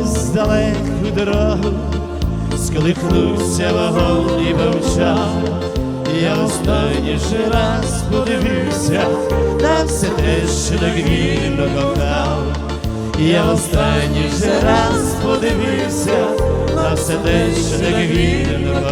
із далеку дорогу, Скликнувся вагон і мовчав, я останніший раз подивився на все те, що так вільно кохав, я останніший раз подивився на все те, що так вільно кохав.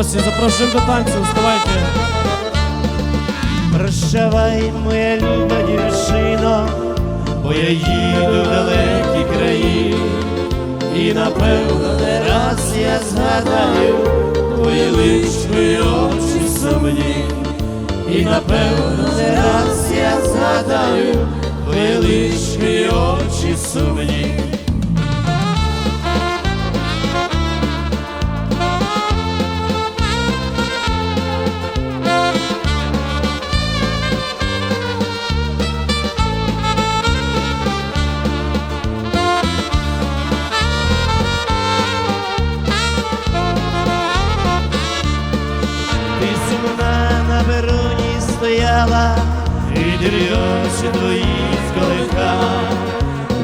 Ось і запрошуємо до танцю, вставайте. Прощавай, моя люба дівчино, бо я їду в далекі краї, і напевно не раз я згадаю твої лички очі сумні, і напевно не раз я згадаю твої лички очі сумні. Сумна на вероні стояла, і очі твої сколиха,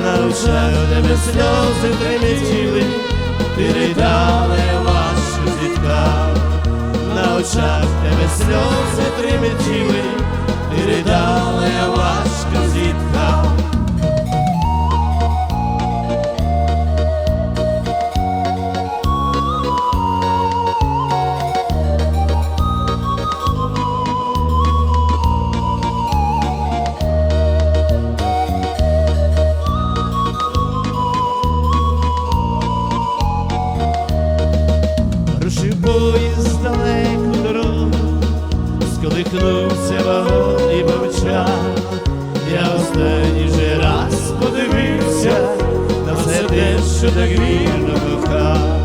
на у тебе сльози прилетіли, ти вашу важко на очах тебе сльози тремтіли, поїзд далеку дорогу, сколихнувся вагон і мовчав. Я останній же раз подивився на все те, що так вірно кохав.